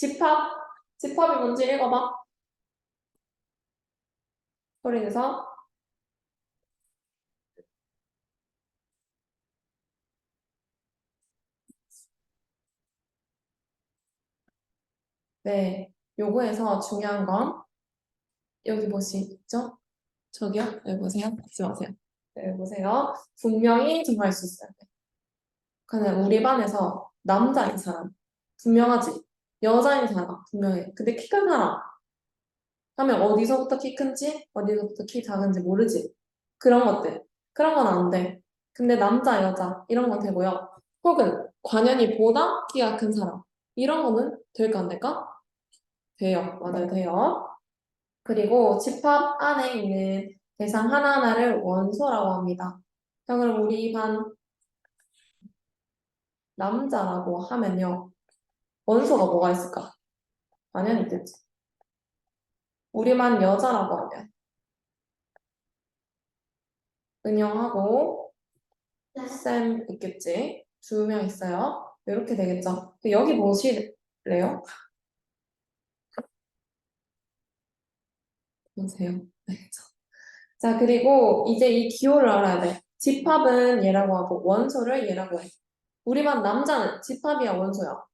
집합, 집합이 뭔지 읽어봐. 소리 내서. 네, 요거에서 중요한 건 여기 보시죠? 저기요? 여기 보세요. 보지 마세요. 네, 보세요. 분명히 정할 수 있어요. 근데 우리 반에서 남자인 사람 분명하지? 여자인 사람 분명해. 근데 키 큰 사람 하면 어디서부터 키 큰지 어디서부터 키 작은지 모르지. 그런 것들. 그런 건 안 돼. 근데 남자, 여자 이런 건 되고요. 혹은 관연이 보다 키가 큰 사람 이런 거는 될까 안 될까? 돼요. 맞아요. 돼요. 그리고 집합 안에 있는 대상 하나하나를 원소라고 합니다. 자, 그럼 우리 반 남자라고 하면요. 원소가 뭐가 있을까? 당연히 있겠지. 우리만 여자라고 하면 은영하고 쌤 있겠지. 두 명 있어요. 이렇게 되겠죠. 여기 보실래요? 보세요. 네, 저. 자, 그리고 이제 이 기호를 알아야 돼. 집합은 얘라고 하고 원소를 얘라고 해. 우리만 남자는 집합이야, 원소야.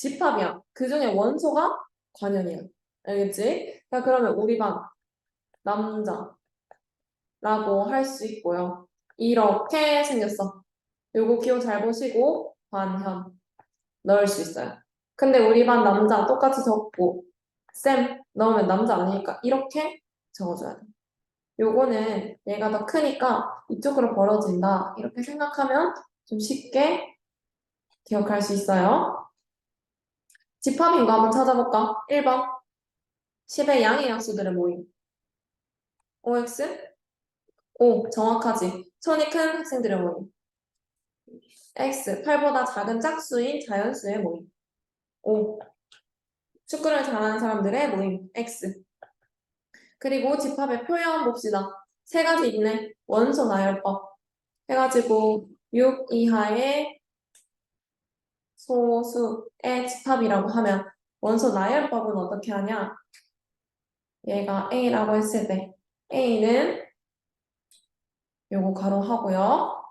집합이야. 그 중에 원소가 관연이야. 알겠지? 자, 그러면 우리 반 남자라고 할 수 있고요. 이렇게 생겼어. 요거 기호 잘 보시고 관현 넣을 수 있어요. 근데 우리 반 남자 똑같이 적고 쌤 넣으면 남자 아니니까 이렇게 적어줘야 돼. 요거는 얘가 더 크니까 이쪽으로 벌어진다. 이렇게 생각하면 좀 쉽게 기억할 수 있어요. 집합인 거 한번 찾아볼까? 1번. 10의 양의 약수들의 모임. OX? O, 정확하지. 손이 큰 학생들의 모임. X, 8보다 작은 짝수인 자연수의 모임. O, 축구를 잘하는 사람들의 모임. X. 그리고 집합의 표현 봅시다. 세 가지 있네. 원소 나열법. 해가지고 6 이하의 소수의 집합이라고 하면 원소 나열법은 어떻게 하냐? 얘가 A라고 했을 때 A는 요거 가로하고요.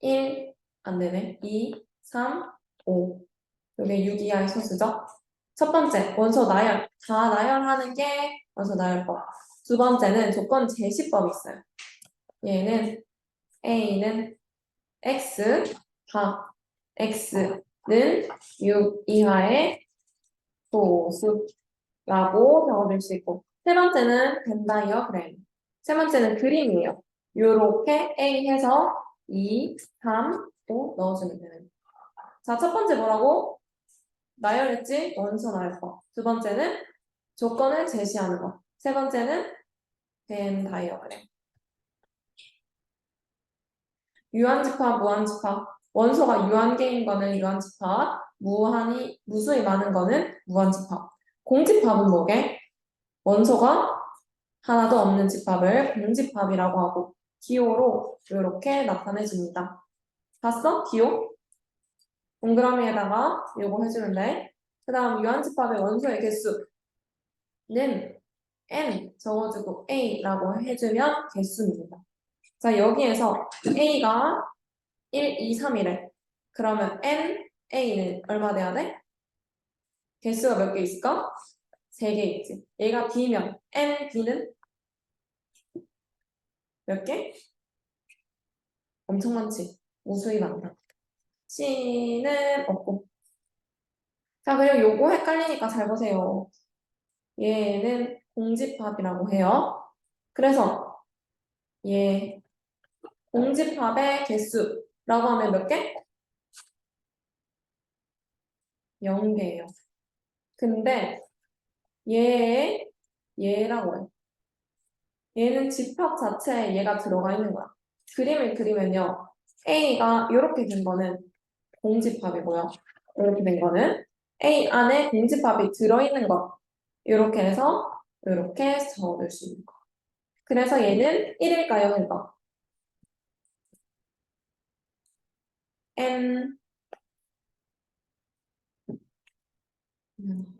1, 안 되네. 2, 3, 5. 요게 6 이하의 소수죠? 첫 번째, 원소 나열. 다 나열하는 게 원소 나열법. 두 번째는 조건 제시법이 있어요. 얘는 A는 X, 다 X 는 6 이하의 소수라고 적어줄 수 있고 세 번째는 벤 다이어그램. 세 번째는 그림이에요. 요렇게 A 해서 2, 3, 5 넣어주면 되는. 자, 첫 번째 뭐라고? 나열했지? 원소 나열법. 두 번째는 조건을 제시하는 거. 세 번째는 벤 다이어그램. 유한집합, 무한집합. 원소가 유한계인 거는 유한 집합, 무한이 무수히 많은 거는 무한 집합. 공집합은 뭐게? 원소가 하나도 없는 집합을 공집합이라고 하고 기호로 이렇게 나타내 줍니다. 봤어? 기호? 동그라미에다가 요거 해주면 돼. 그 다음 유한집합의 원소의 개수는 n 적어주고 a라고 해주면 개수입니다. 자 여기에서 a가 1, 2, 3이래. 그러면 n, a는 얼마 돼야 돼? 개수가 몇 개 있을까? 3개 있지. 얘가 b면 n, b는 몇 개? 엄청 많지. 무수히 많다. c는 없고. 자, 그리고 요거 헷갈리니까 잘 보세요. 얘는 공집합이라고 해요. 그래서 얘 공집합의 개수 라고 하면 몇 개? 0개예요. 근데 얘 얘라고 해. 얘는 집합 자체에 얘가 들어가 있는 거야. 그림을 그리면요. A가 이렇게 된 거는 공집합이고요. 이렇게 된 거는 A 안에 공집합이 들어있는 거. 이렇게 해서 이렇게 적을 수 있는 거. 그래서 얘는 1일까요? 1번. N 음.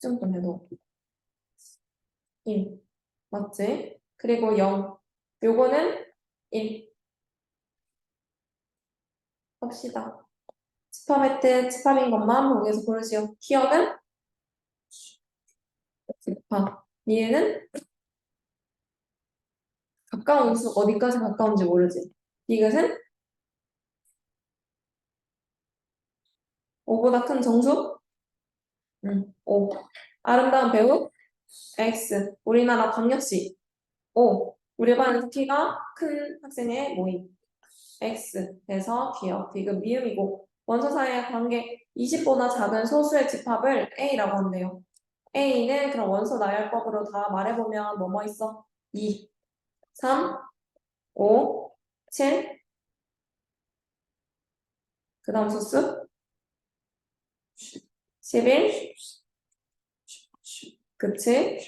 좀더 해도 1 맞지? 그리고 0 요거는 1 봅시다. 집합의 뜻, 집합인 것만 보기에서 고르시오. 기억은? 집합. 얘는? 가까운 수 어디까지 가까운지 모르지. 이것은? 5보다 큰 정수? 응, 5. 아름다운 배우? X. 우리나라 광역시? 5. 우리 반 키가 큰 학생의 모임. X. 해서 기억, 디귿, 미음이고 원소 사이의 관계 20보다 작은 소수의 집합을 A라고 한대요. A는 그럼 원소 나열법으로 다 말해보면 뭐뭐 있어? 2, 3, 5, 7. 그 다음 소수? 11. 그치?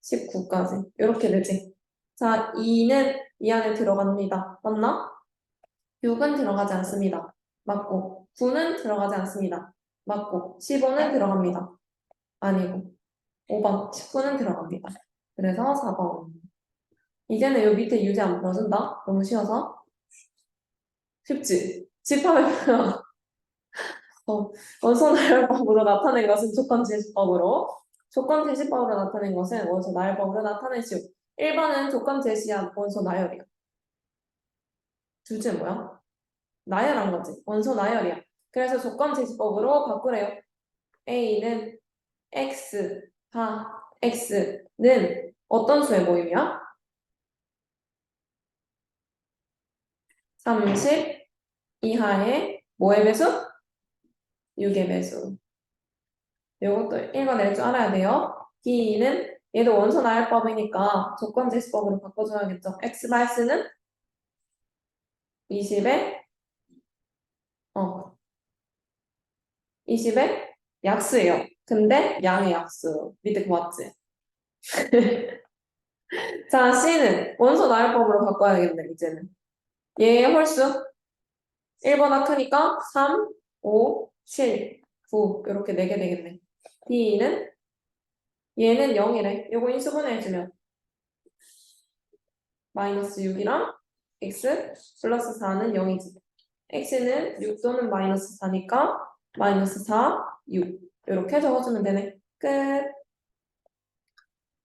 19까지. 이렇게 되지. 자, 2는 이 안에 들어갑니다. 맞나? 6은 들어가지 않습니다. 맞고. 9는 들어가지 않습니다. 맞고. 15는 들어갑니다. 아니고. 5번, 19는 들어갑니다. 그래서 4번. 이제는 요 밑에 유지 안 풀어준다? 너무 쉬워서. 쉽지? 집합을 어, 원소 나열법으로 나타낸 것은 조건 제시법으로, 조건 제시법으로 나타낸 것은 원소 나열법으로 나타내시오. 1번은 조건 제시한 원소 나열이야. 둘째 뭐야? 나열한 거지. 원소 나열이야. 그래서 조건 제시법으로 바꾸래요. A는 X, 하, X는 어떤 수의 모임이야? 30 이하의 뭐의 배수? 6의 배수. 이것도 읽어낼 줄 알아야 돼요. B는 얘도 원소 나열법이니까 조건 제시법으로 바꿔줘야겠죠. X 발수는 20의 어 20의 약수예요. 근데 양의 약수. 밑에 거 맞지? 자, C는 원소 나열법으로 바꿔야겠네, 이제는. 얘의 홀수 1보다 크니까 3, 5, 7, 9 이렇게 4개 되겠네. D는 얘는 0이래. 요거 인수분해 해주면 마이너스 6이랑 x 플러스 4는 0이지. x는 6 또는 마이너스 4니까 마이너스 4, 6 이렇게 적어주면 되네. 끝.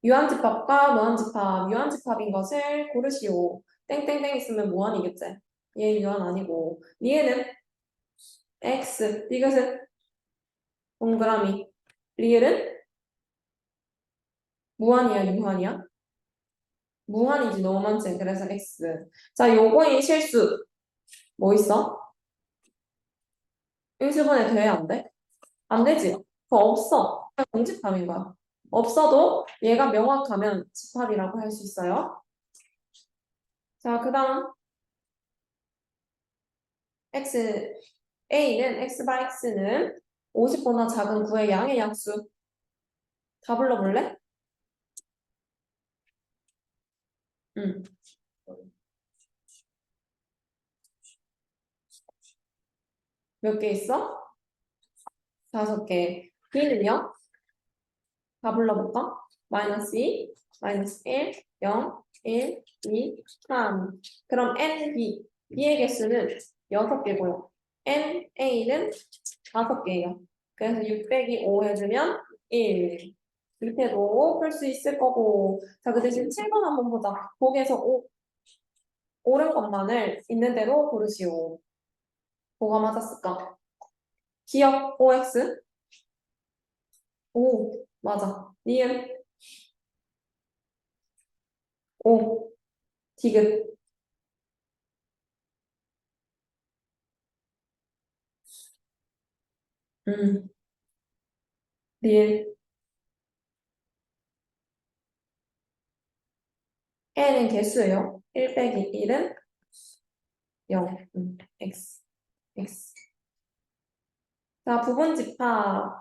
유한집합과 무한집합, 유한집합인 것을 고르시오. 땡땡땡 있으면 무한이겠지. 얘 유한 아니고. 얘는 x 이것은 동그라미. 리을은 무한이야 유한이야? 무한이지 너무 많지. 그래서 x. 자 요거인 실수 뭐 있어? 인수분해 돼야 안 돼? 안 되지. 그거 없어. 공집합인 거야. 없어도 얘가 명확하면 집합이라고 할 수 있어요 자 그 다음 x a는 x 바 x는 50보다 작은 9의 양의 약수 다 불러볼래? 응. 몇 개 있어? 다섯 개. b는요? 다 불러볼까? 마이너스 2, 마이너스 1, 0, 1, 2, 3. 그럼 n, b. b의 개수는 6개고요. n, a는 5개예요. 그래서 6 빼기 5 해주면 1. 밑에도 풀 수 있을 거고. 자, 그 대신 7번 한번 보자. 거기에서 5, 옳은 것만을 있는 대로 고르시오. 뭐가 맞았을까? 기억 OX? 오, 맞아. 니은 오, 디귿. 음. 리을. n은 개수예요. 1 빼기 1은 0. 음, x. x. 자, 부분 집합.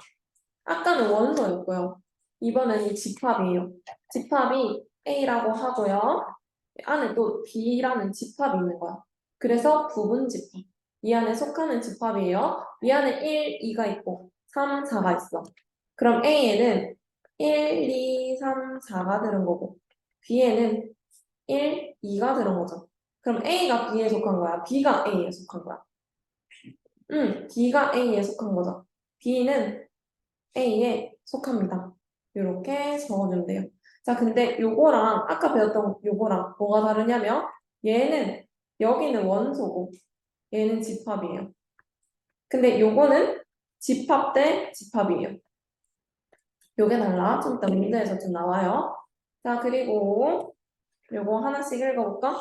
아까는 원소였고요. 이번에는 집합이에요. 집합이 A라고 하고요. 안에 또 B라는 집합이 있는 거야. 그래서 부분 집합. 이 안에 속하는 집합이에요. 이 안에 1, 2가 있고 3, 4가 있어. 그럼 A에는 1, 2, 3, 4가 들은 거고 B에는 1, 2가 들은 거죠. 그럼 A가 B에 속한 거야? B가 A에 속한 거야? 응, B가 A에 속한 거죠. B는 A에 속합니다. 이렇게 적어주면 돼요. 자, 근데 요거랑 아까 배웠던 요거랑 뭐가 다르냐면 얘는 여기는 원소고 얘는 집합이에요. 근데 요거는 집합 대 집합이에요. 요게 달라. 좀 이따 문제에서 좀 나와요. 자, 그리고 요거 하나씩 읽어볼까?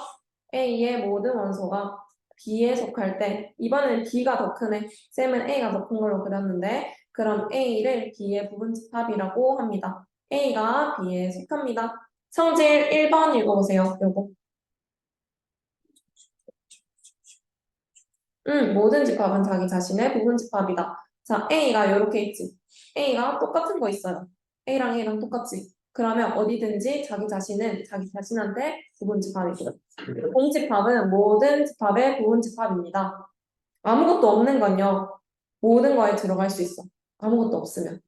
A의 모든 원소가 B에 속할 때 이번에는 B가 더 크네. 쌤은 A가 더 큰 걸로 그렸는데 그럼 A를 B의 부분 집합이라고 합니다. A가 B에 속합니다. 성질 1번 읽어보세요. 요거. 응, 모든 집합은 자기 자신의 부분 집합이다. 자, A가 이렇게 있지. A가 똑같은 거 있어요. A랑 A랑 똑같지. 그러면 어디든지 자기 자신은 자기 자신한테 부분 집합이거든. 공집합은 모든 집합의 부분 집합입니다. 아무것도 없는 건요. 모든 거에 들어갈 수 있어. 아무것도 없으면.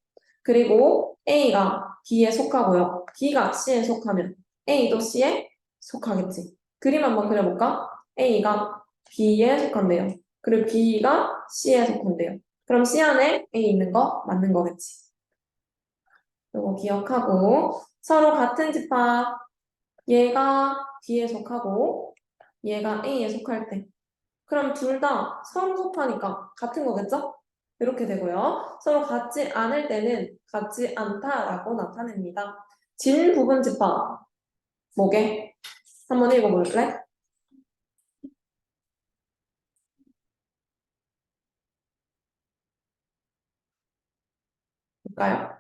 그리고 A가 B에 속하고요. B가 C에 속하면 A도 C에 속하겠지. 그림 한번 그려볼까? A가 B에 속한대요. 그리고 B가 C에 속한대요. 그럼 C 안에 A 있는 거 맞는 거겠지. 이거 기억하고 서로 같은 집합 얘가 B에 속하고 얘가 A에 속할 때 그럼 둘 다 서로 속하니까 같은 거겠죠? 이렇게 되고요. 서로 같지 않을 때는 같지 않다라고 나타냅니다. 진 부분 집합 뭐게? 한번 읽어볼래? 볼까요?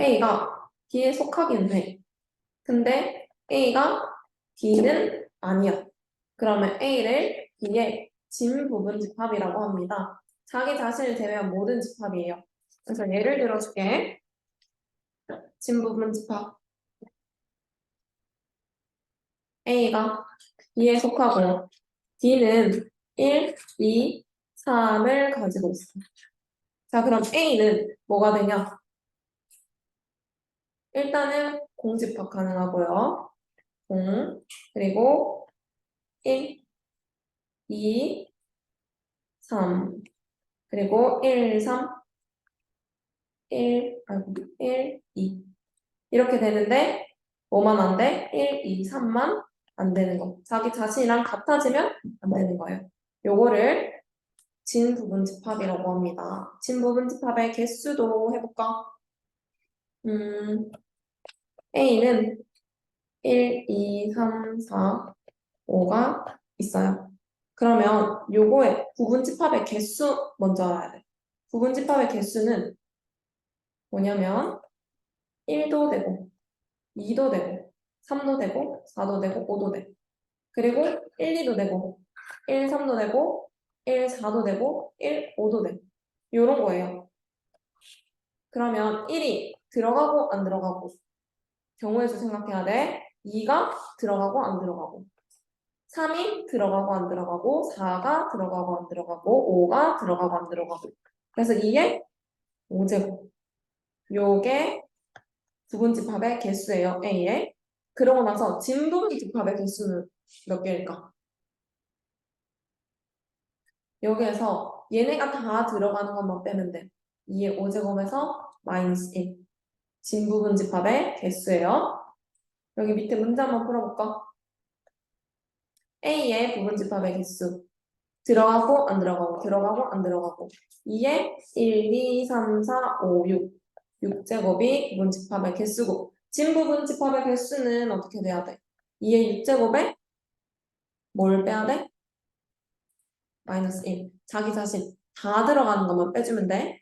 A가 B에 속하긴 해. 근데 A가 B는 아니야. 그러면 A를 B의 진 부분 집합이라고 합니다. 자기 자신을 제외한 모든 집합이에요. 그래서 예를 들어줄게. 진 부분 집합. A가 B에 속하고 B는 1, 2, 3을 가지고 있어. 자, 그럼 A는 뭐가 되냐? 일단은 공집합 가능하고요. 공, 그리고 1, 2, 3, 그리고 1, 3, 1, 아이고, 1, 2. 이렇게 되는데, 뭐만 안 돼? 1, 2, 3만 안 되는 거. 자기 자신이랑 같아지면 안 되는 거예요. 요거를 진 부분 집합이라고 합니다. 진 부분 집합의 개수도 해볼까? 음, A는 1, 2, 3, 4, 5가 있어요. 그러면 요거의 부분 집합의 개수 먼저 알아야 돼. 부분 집합의 개수는 뭐냐면 1도 되고 2도 되고 3도 되고 4도 되고 5도 돼. 그리고 1, 2도 되고 1, 3도 되고 1, 4도 되고 1, 5도 돼. 요런 거예요. 그러면 1이 들어가고 안 들어가고 경우의 수 생각해야 돼. 2가 들어가고 안 들어가고 3이 들어가고 안 들어가고 4가 들어가고 안 들어가고 5가 들어가고 안 들어가고. 그래서 이게 5제곱 요게 부분 집합의 개수예요 A의. 그러고 나서 진부분 집합의 개수는 몇 개일까? 여기에서 얘네가 다 들어가는 것만 빼면 돼. 2의 5제곱에서 마이너스 1 진부분 집합의 개수예요. 여기 밑에 문제 한번 풀어볼까? A의 부분 집합의 개수. 들어가고 안 들어가고 들어가고 안 들어가고. 2에 1, 2, 3, 4, 5, 6 6제곱이 부분 집합의 개수고. 진 부분 집합의 개수는 어떻게 돼야 돼? 2의 6제곱에 뭘 빼야 돼? 마이너스 1 자기 자신. 다 들어가는 것만 빼주면 돼.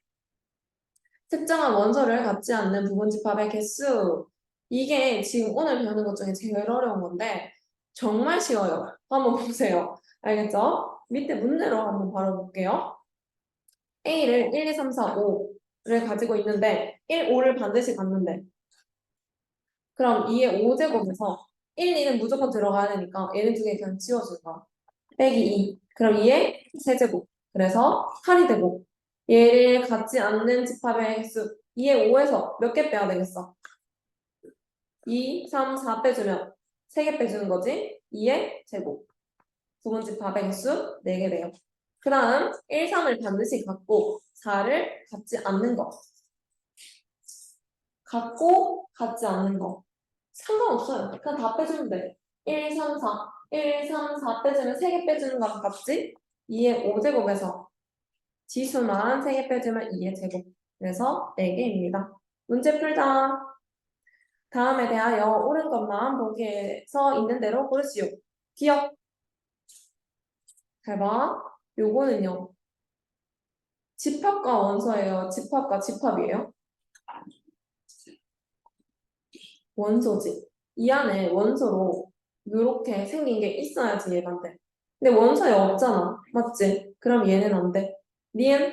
특정한 원소를 갖지 않는 부분 집합의 개수. 이게 지금 오늘 배우는 것 중에 제일 어려운 건데 정말 쉬워요. 한번 보세요. 알겠죠? 밑에 문제로 한번 바로 볼게요. A를 1, 2, 3, 4, 5를 가지고 있는데 1, 5를 반드시 갖는데 그럼 2의 5제곱에서 1, 2는 무조건 들어가야 되니까 얘는 두 개 그냥 지워줄 거야. 빼기 2. 그럼 2의 세제곱. 그래서 8이 되고 얘를 갖지 않는 집합의 횟수 2의 5에서 몇 개 빼야 되겠어? 2, 3, 4 빼주면 3개 빼주는 거지? 2의 제곱 부분 집합의 횟수 4개 돼요. 그 다음 1, 3을 반드시 갖고 4를 갖지 않는 거 갖고 갖지 않는 거 상관없어요. 그냥 다 빼주면 돼. 1, 3, 4 1, 3, 4 빼주면 3개 빼주는 거랑 같지? 2의 5제곱에서 지수만 3개 빼주면 2의 제곱 그래서 4개입니다. 문제 풀자. 다음에 대하여 옳은 것만 보기에서 있는 대로 고르시오. 기억. 잘 봐. 요거는요. 집합과 원소예요. 집합과 집합이에요. 원소지. 이 안에 원소로 이렇게 생긴 게 있어야지 얘가 돼. 근데 원소에 없잖아. 맞지? 그럼 얘는 안 돼. 니은?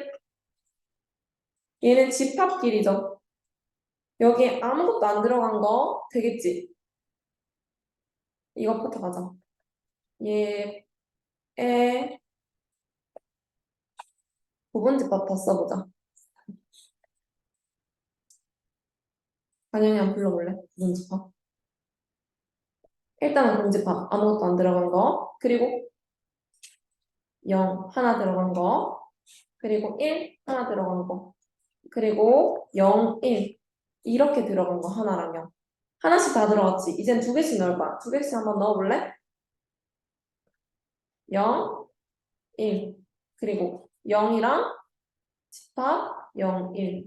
얘는 집합끼리죠. 여기 아무것도 안 들어간 거 되겠지? 이것부터 가자. 얘, 에, 부분집합 더 써보자. 관영이 한 불러볼래? 부분집합. 일단은 공집합 아무것도 안 들어간 거 그리고 0 하나 들어간 거 그리고 1 하나 들어간 거 그리고 0, 1 이렇게 들어간 거 하나랑 0 하나씩 다 들어갔지 이젠 두 개씩 넣을 거야 두 개씩 한번 넣어볼래? 0, 1 그리고 0이랑 집합 0, 1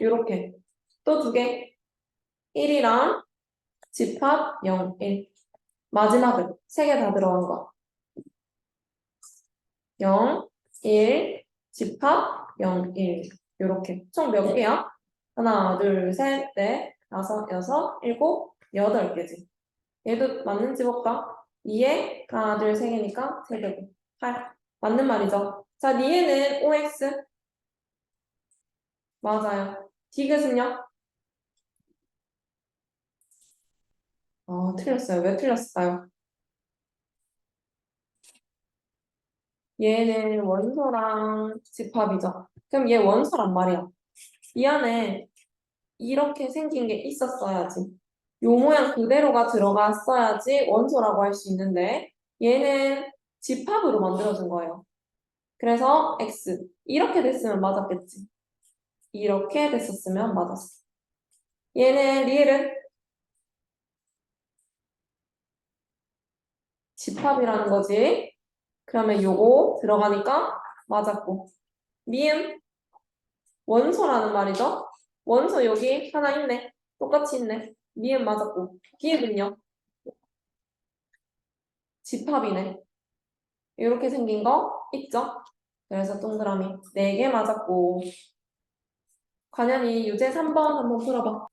이렇게 또 두 개 1이랑 집합 0, 1 마지막은 세 개 다 들어간 거. 0, 1, 집합 0, 1. 요렇게. 총 몇 개야? 하나, 둘, 셋, 넷, 다섯, 여섯, 일곱, 여덟 개지. 얘도 맞는지 볼까? 2에 하나, 둘, 세 개니까 세 개고. 8. 맞는 말이죠. 자, 니에는 OX. 맞아요. 디귿은요? 아, 틀렸어요. 왜 틀렸을까요? 얘는 원소랑 집합이죠. 그럼 얘 원소란 말이야. 이 안에 이렇게 생긴 게 있었어야지. 요 모양 그대로가 들어갔어야지 원소라고 할 수 있는데 얘는 집합으로 만들어준 거예요. 그래서 X. 이렇게 됐으면 맞았겠지. 이렇게 됐었으면 맞았어. 얘는 리을은 집합이라는 거지. 그러면 요거 들어가니까 맞았고. 미음 원소라는 말이죠. 원소 여기 하나 있네. 똑같이 있네. 미음 맞았고. 기읍은요? 집합이네. 이렇게 생긴 거 있죠? 그래서 동그라미 4개 맞았고. 관현이 유제 3번 한번 풀어봐.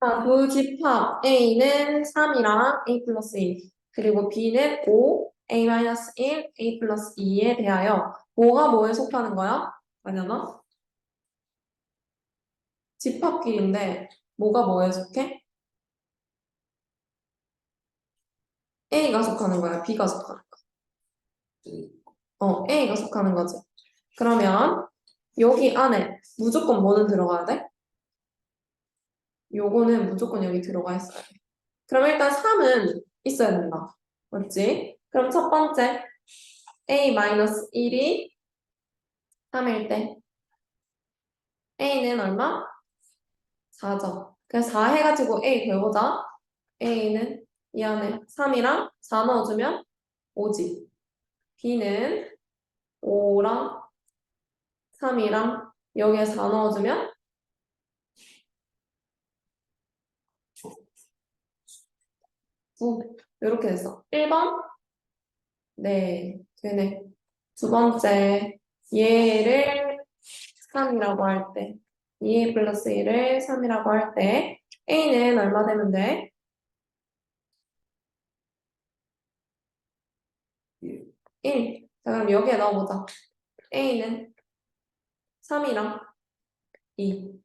자, 그 집합 A는 3이랑 A 플러스 1. 그리고 B는 5, A-1, A 플러스 2에 대하여 뭐가 뭐에 속하는 거야? 아냐나? 집합끼리인데 뭐가 뭐에 속해? A가 속하는 거야, B가 속하는 거야. 어, A가 속하는 거지. 그러면 여기 안에 무조건 뭐는 들어가야 돼? 요거는 무조건 여기 들어가 있어야 돼. 그럼 일단 3은 있어야 된다. 맞지? 그럼 첫 번째 a-1이 3일 때 a는 얼마? 4죠. 그래서 4 해가지고 a 배우자 a는 이 안에 3이랑 4 넣어주면 5지. b는 5랑 3이랑 여기에 4 넣어주면 9 이렇게 됐어. 1번 네, 되네. 두 번째, 얘를 3이라고 할 때, 2a 플러스 1을 3이라고 할 때, a는 얼마 되면 돼? 1. 자, 그럼 여기에 넣어보자. a는 3이랑 2.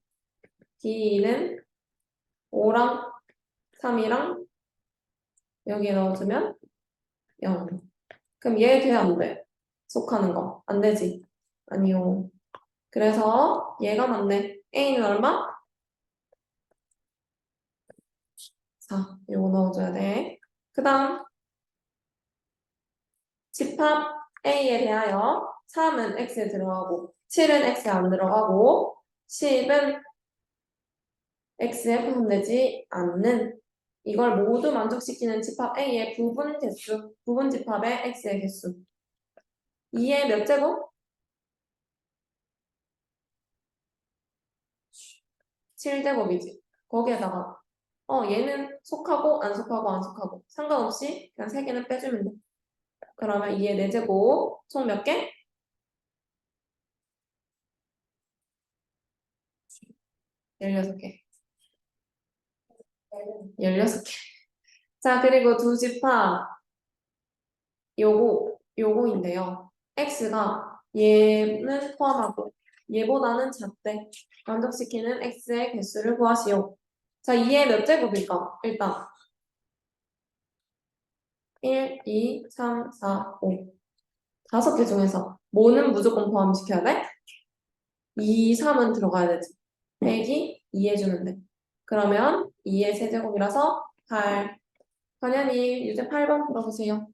b는 5랑 3이랑 여기에 넣어주면 0. 그럼 얘 돼, 안 돼? 속하는 거. 안 되지? 아니요. 그래서 얘가 맞네. A는 얼마? 4. 요거 넣어줘야 돼. 그 다음 집합 A에 대하여 3은 X에 들어가고 7은 X에 안 들어가고 10은 X에 포함되지 않는 이걸 모두 만족시키는 집합 A의 부분 개수, 부분 집합의 X의 개수. 2의 몇 제곱? 7제곱이지. 거기에다가 어 얘는 속하고 안 속하고 안 속하고 상관없이 그냥 세 개는 빼주면 돼. 그러면 2의 4제곱 총 몇 개? 16개. 16개. 자, 그리고 두 집합 요거 요거인데요. x가 얘는 포함하고 얘보다는 작대. 만족시키는 x의 개수를 구하시오. 자, 2의 몇 제곱일까? 일단 1, 2, 3, 4, 5 다섯 개 중에서 뭐는 무조건 포함시켜야 돼? 2, 3은 들어가야 되지. 빼기 2 해주면 돼. 그러면 2의 세제곱이라서 8. 관현이 유제 8번 풀어보세요.